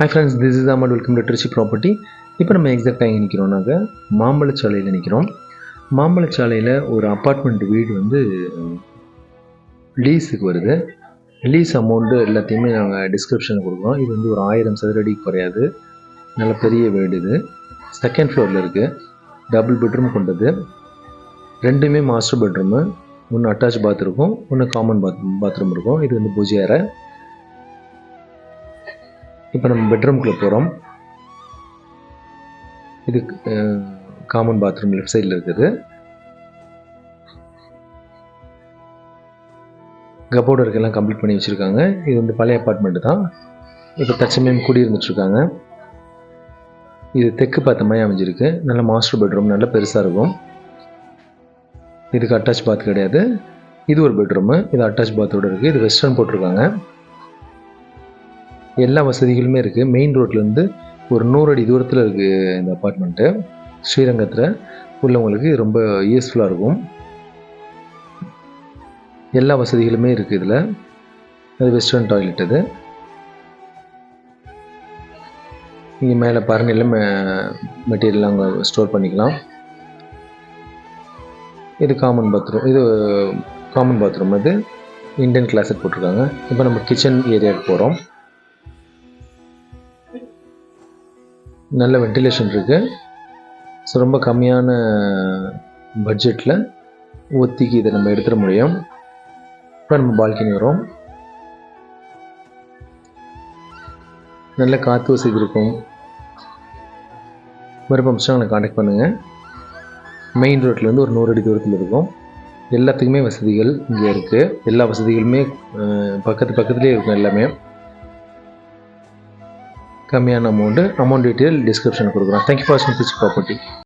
Hi friends this is Ahmad welcome to Trichy property இப்போ நம்ம எக்ஸாக்டாக எங்கே நிற்கிறோம்னாக்க மாம்பழச்சாலையில் நிற்கிறோம் மாம்பழச்சாலையில் ஒரு அப்பார்ட்மெண்ட் வீடு வந்து லீஸுக்கு வருது. லீஸ் அமௌண்ட்டு எல்லாத்தையுமே நாங்கள் டிஸ்கிரிப்ஷனில் கொடுக்குறோம். இது வந்து ஒரு ஆயிரம் சதுரடி குறையாது. நல்ல பெரிய வீடு இது. செகண்ட் ஃப்ளோரில் இருக்குது டபுள் பெட்ரூம் கொண்டது. ரெண்டுமே மாஸ்டர் பெட்ரூமு ஒன்று அட்டாச் பாத்ரூமும் ஒன்று காமன் பாத் பாத்ரூம் இருக்கும். இது வந்து பூஜை அறை. இப்போ நம்ம பெட்ரூம்குள்ளே போகிறோம் இது காமன் பாத்ரூம் லெஃப்ட் சைடில் இருக்குது. கபோர்டு ஒர்க்கெல்லாம் கம்ப்ளீட் பண்ணி வச்சுருக்காங்க. இது வந்து பழைய அப்பார்ட்மெண்ட்டு தான். இப்போ தற்சமயம் குடியிருந்துட்டுருக்காங்க இது தெற்கு பார்த்த மாதிரி அமைஞ்சிருக்கு. நல்ல மாஸ்டர் பெட்ரூம் நல்ல பெருசாக இருக்கும். இதுக்கு அட்டாச் பாத் கிடையாது. இது ஒரு பெட்ரூமு இது அட்டாச் பாத்தோடு இருக்குது இது வெஸ்டர்ன் போட்டிருக்காங்க. எல்லா வசதிகளுமே இருக்குது மெயின் ரோட்லேருந்து ஒரு நூறு அடி தூரத்தில் இருக்குது இந்த அப்பார்ட்மெண்ட்டு ஸ்ரீரங்கத்தில் உள்ளவங்களுக்கு ரொம்ப யூஸ்ஃபுல்லாக இருக்கும். எல்லா வசதிகளுமே இருக்குது இதில். அது வெஸ்டர்ன் டாய்லெட் அது இங்கே மேலே பரணியில் மெ மெட்டீரியல் அங்கே ஸ்டோர் பண்ணிக்கலாம். இது காமன் பாத்ரூம் இது காமன் பாத்ரூம் அது இண்டியன் கிளாஸட் போட்டிருக்காங்க. இப்போ நம்ம கிச்சன் ஏரியாவுக்கு போகிறோம் நல்ல வென்டிலேஷன் இருக்குது ஸோ ரொம்ப கம்மியான பட்ஜெட்டில் ஒத்திக்கு இதை நம்ம எடுத்துட முடியும். இப்போ நம்ம பால்கனி வரும் நல்ல காற்று வசதி இருக்கும். விருப்பம் எங்களை காண்டாக்ட் பண்ணுங்கள் மெயின் ரோட்லேருந்து ஒரு நூறு அடி தூரத்தில் இருக்கும். எல்லாத்துக்குமே வசதிகள் இங்கே இருக்குது எல்லா வசதிகளுமே பக்கத்து பக்கத்துலேயே இருக்கும் எல்லாமே. கம்மியான அமௌண்ட்டு அமௌண்ட் டீட்டெயில் டிஸ்கிரிப்ஷன் கொடுக்குறோம் தேங்க்யூ ஃபார் வாட்சிங் ப்ராப்பர்ட்டி